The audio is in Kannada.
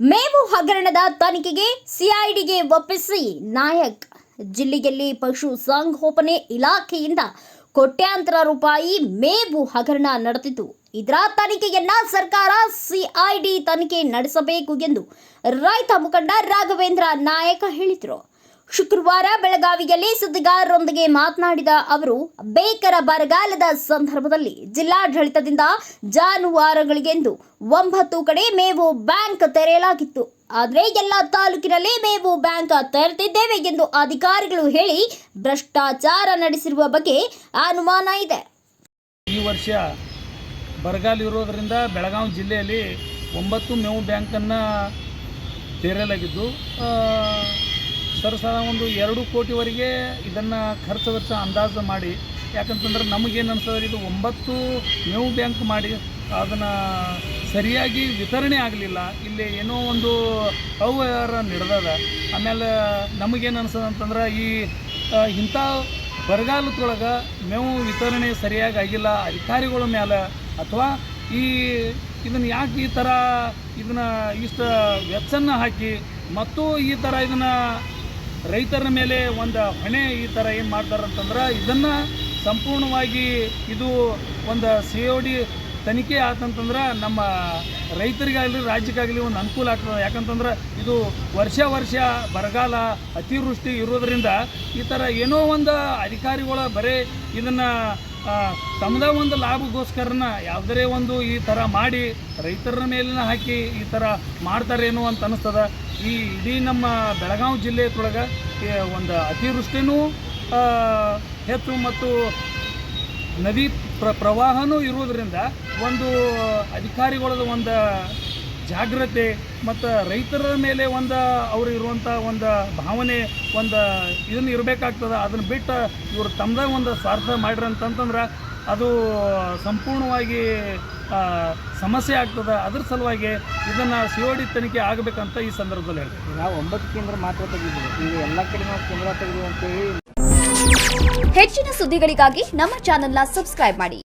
ಮೇವು ಹಗರಣದ ತನಿಖೆಗೆ ಸಿಐಡಿಗೆ ಒಪ್ಪಿಸಿ ನಾಯಕ್. ಜಿಲ್ಲೆಯಲ್ಲಿ ಪಶು ಸಂಗೋಪನೆ ಇಲಾಖೆಯಿಂದ ಕೋಟ್ಯಾಂತರ ರೂಪಾಯಿ ಮೇವು ಹಗರಣ ನಡೆದಿತು ಇದರ ತನಿಖೆಯನ್ನ ಸರ್ಕಾರ ಸಿಐಡಿ ತನಿಖೆ ನಡೆಸಬೇಕು ಎಂದು ರೈತ ಮುಖಂಡ ರಾಘವೇಂದ್ರ ನಾಯಕ ಹೇಳಿದರು. ಶುಕ್ರವಾರ ಬೆಳಗಾವಿಯಲ್ಲಿ ಸುದ್ದಿಗಾರರೊಂದಿಗೆ ಮಾತನಾಡಿದ ಅವರು, ಬೇಕರ ಬರಗಾಲದ ಸಂದರ್ಭದಲ್ಲಿ ಜಿಲ್ಲಾಡಳಿತದಿಂದ ಜಾನುವಾರುಗಳಿಗೆಂದು ಒಂಬತ್ತು ಕಡೆ ಮೇವು ಬ್ಯಾಂಕ್ ತೆರೆಯಲಾಗಿತ್ತು. ಆದರೆ ಎಲ್ಲ ತಾಲೂಕಿನಲ್ಲಿ ಮೇವು ಬ್ಯಾಂಕ್ ತೆರೆದಿದ್ದೇವೆ ಎಂದು ಅಧಿಕಾರಿಗಳು ಹೇಳಿ ಭ್ರಷ್ಟಾಚಾರ ನಡೆಸಿರುವ ಬಗ್ಗೆ ಅನುಮಾನ ಇದೆ. ಈ ವರ್ಷ ಬರಗಾಲ ಇರೋದರಿಂದ ಬೆಳಗಾವಿ ಜಿಲ್ಲೆಯಲ್ಲಿ ಒಂಬತ್ತು ಮೇವು ಬ್ಯಾಂಕನ್ನು ತೆರೆಯಲಾಗಿದ್ದು ಸರಸರ ಒಂದು ಎರಡು ಕೋಟಿವರೆಗೆ ಇದನ್ನು ಖರ್ಚು ವೆಚ್ಚ ಅಂದಾಜು ಮಾಡಿ, ಯಾಕಂತಂದ್ರೆ ನಮಗೇನು ಅನ್ಸ್ತದೆ, ಇದು ಒಂಬತ್ತು ಮೇವು ಬ್ಯಾಂಕ್ ಮಾಡಿ, ಅದನ್ನು ಸರಿಯಾಗಿ ವಿತರಣೆ ಆಗಲಿಲ್ಲ. ಇಲ್ಲಿ ಏನೋ ಒಂದು ಅವ್ಯವಹಾರ ನಡೆದದ. ಆಮೇಲೆ ನಮಗೇನು ಅನ್ಸದ ಅಂತಂದ್ರೆ ಈ ಇಂಥ ಬರಗಾಲದೊಳಗೆ ಮೇವು ವಿತರಣೆ ಸರಿಯಾಗಿ ಆಗಿಲ್ಲ, ಅಧಿಕಾರಿಗಳ ಮೇಲೆ ಅಥವಾ ಈ ಇದನ್ನು ಯಾಕೆ ಈ ಥರ ಇದನ್ನು ಇಷ್ಟು ವೆಚ್ಚನ ಹಾಕಿ, ಮತ್ತು ಈ ಥರ ಇದನ್ನು ರೈತರ ಮೇಲೆ ಒಂದು ಹೊಣೆ ಈ ಥರ ಏನು ಮಾಡ್ತಾರೆ ಅಂತಂದ್ರೆ ಇದನ್ನು ಸಂಪೂರ್ಣವಾಗಿ ಇದು ಒಂದು ಸಿ ಒ ಡಿ ತನಿಖೆ ಆತಂತಂದ್ರೆ ನಮ್ಮ ರೈತರಿಗಾಗಲಿ, ರಾಜ್ಯಕ್ಕಾಗಲಿ ಒಂದು ಅನುಕೂಲ ಆಗ್ತದೆ. ಯಾಕಂತಂದ್ರೆ ಇದು ವರ್ಷ ವರ್ಷ ಬರಗಾಲ ಅತಿವೃಷ್ಟಿ ಇರೋದರಿಂದ ಈ ಥರ ಏನೋ ಒಂದು ಅಧಿಕಾರಿಗಳ ಬರೀ ಇದನ್ನು ತಮ್ಮದೇ ಒಂದು ಲಾಭಗೋಸ್ಕರನ ಯಾವುದೇ ಒಂದು ಈ ಥರ ಮಾಡಿ ರೈತರ ಮೇಲಿನ ಹಾಕಿ ಈ ಥರ ಮಾಡ್ತಾರೇನೋ ಅಂತ ಅನಿಸ್ತದ. ಈ ಇಡೀ ನಮ್ಮ ಬೆಳಗಾವಿ ಜಿಲ್ಲೆಯೊಳಗೆ ಒಂದು ಅತಿವೃಷ್ಟಿನೂ ಹೆಚ್ಚು ಮತ್ತು ನದಿ ಪ್ರ, ಪ್ರವಾಹನೂ ಇರುವುದರಿಂದ ಒಂದು ಅಧಿಕಾರಿಗಳದ ಒಂದು ಜಾಗ್ರತೆ ಮತ್ತು ರೈತರ ಮೇಲೆ ಒಂದು ಅವ್ರು ಇರುವಂಥ ಒಂದು ಭಾವನೆ, ಒಂದು ಇದನ್ನು ಇರಬೇಕಾಗ್ತದೆ. ಅದನ್ನು ಬಿಟ್ಟು ಇವರು ತಮ್ಮದೇ ಒಂದು ಸ್ವಾರ್ಥ ಮಾಡ್ರಿ ಅಂತಂತಂದ್ರೆ ಅದು ಸಂಪೂರ್ಣವಾಗಿ ಸಮಸ್ಯೆ ಆಗ್ತದೆ. ಅದ್ರ ಸಲುವಾಗಿ ಇದನ್ನು ಸಿಒಡಿ ಒ ಡಿ ತನಿಖೆ ಆಗಬೇಕಂತ ಈ ಸಂದರ್ಭದಲ್ಲಿ ಹೇಳ್ತೀವಿ ನಾವು ಒಂಬತ್ತು ಕೇಂದ್ರ ಮಾತ್ರ ತೆಗೆದಿದ್ದೀವಿ. ಈಗ ಎಲ್ಲ ಕಡೆ ನಾವು ಕೇಂದ್ರ ತೆಗೆದು ಅಂತೇಳಿ ಹೆಚ್ಚಿನ ಸುದ್ದಿಗಳಿಗಾಗಿ ನಮ್ಮ ಚಾನೆಲ್ನ ಸಬ್ಸ್ಕ್ರೈಬ್ ಮಾಡಿ.